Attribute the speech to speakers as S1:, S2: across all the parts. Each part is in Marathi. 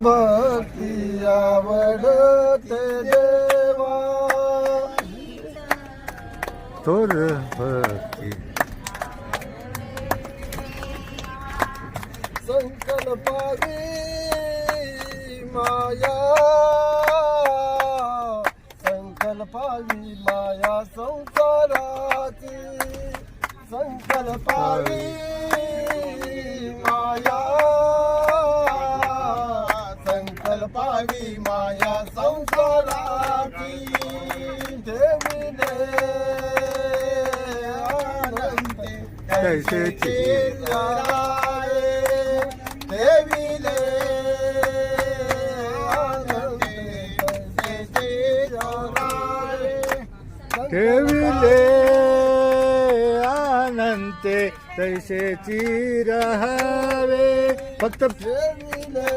S1: भक्ती आवडते देवा
S2: तोर भक्ती
S1: संकल्पागी माया संकल्पागी माया संसाराची संकल्पागी आनंदे
S2: कैसेची
S1: देविले आनंदे
S2: ठेविले अनंते तैसेची रहावे फक्त
S1: देविले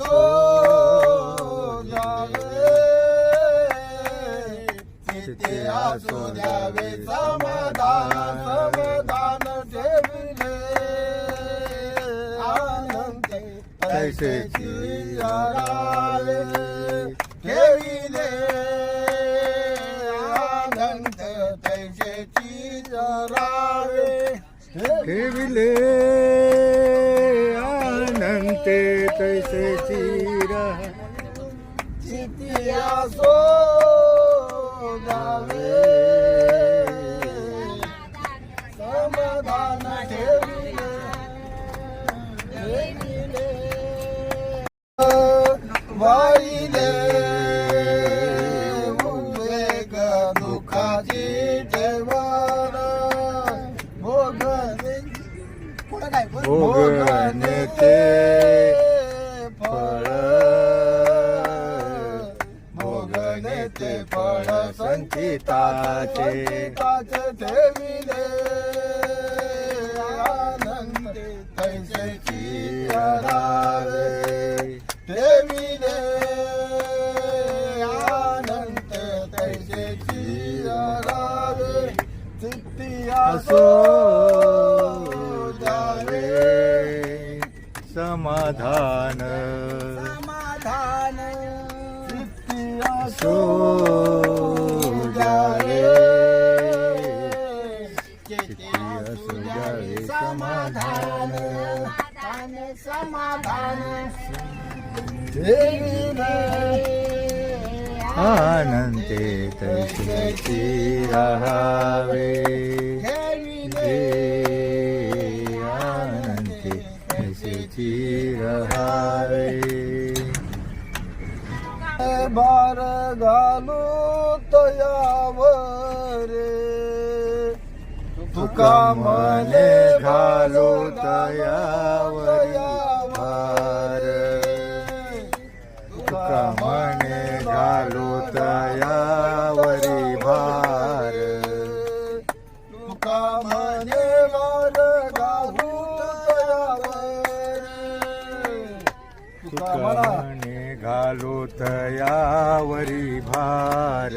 S1: असो द्यावे तिथे असो द्यावे समाधान समाधान ठेविले आनंदे तैसेची रावे ठेविले आनंद तैसेची जरावे
S2: ठेविले अनंते तैसेची रहा
S1: चिती असो द्यावे समाधान ठेविले ठेविले वाईले उद्वेग दुःखाची ठेवण भोगणे पुढं काय
S2: भोगणे ते संचिताचे
S1: संचिताचे ठेविले आनंदे तैसेची रावे। ठेविले आनंद तैसेची रावे। चित्ती
S2: असो द्यावे समाधान।
S1: समाधान। चित्ती
S2: असो समाधान आनंदे तैसेची रहावे जे आनंदे तैसेची रहावे
S1: भार घालू तयावरे तुका मने
S2: घालो तयावरी घालो तयावरी भार.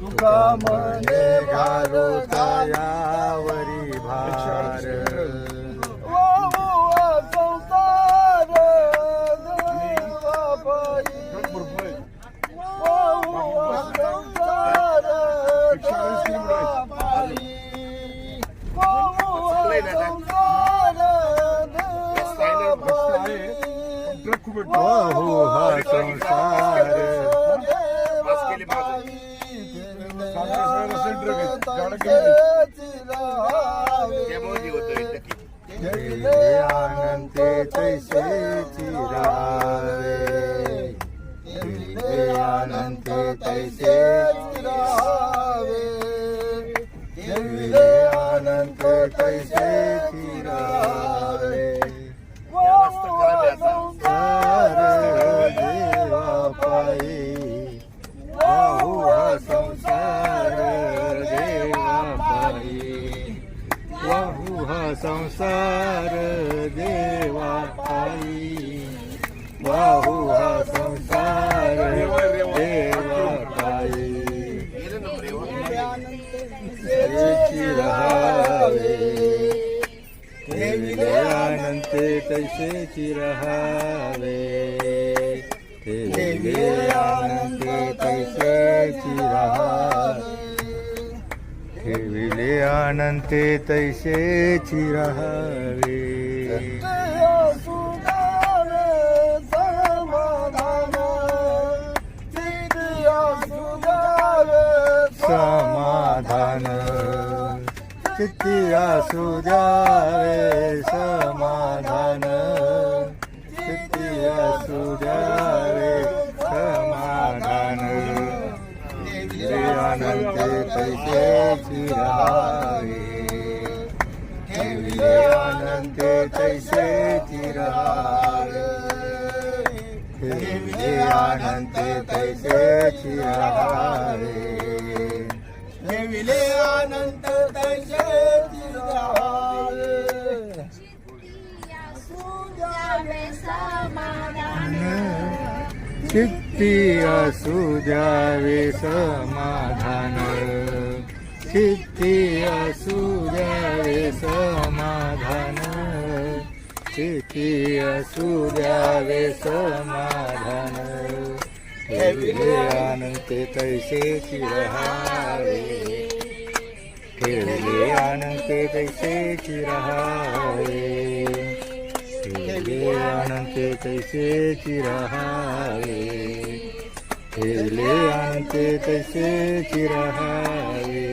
S1: तुका मने घालो
S2: भार वाहू हा संसार हे आनंदे तैसे चिरावे हे आनंदे तैसे हे आनंद तैसे चिरावे ठेविले तैसे तैसेची ते ठेविले तैसे तैसेची रहावे ठेविले अनंते तैसेची रहावे समाधान। चित्ती असू द्यावे समाधान. चित्ती असू द्यावे समाधान. जे अनंत तैसेची रहावे. ठेविले अनंत तैसेची रहावे. ठेविले अनंत तैसेची रहावे. ती असू द्यावे समाधान. चित्ती असू द्यावे समाधान. चित्ती असू द्यावे समाधान. ठेविले अनंते तैसे चिरहावे ठेविले अनंते तैसे चिरहावे ठेविले अनंते तैसेची रहावे ठेविले अनंते तैसेची रहावे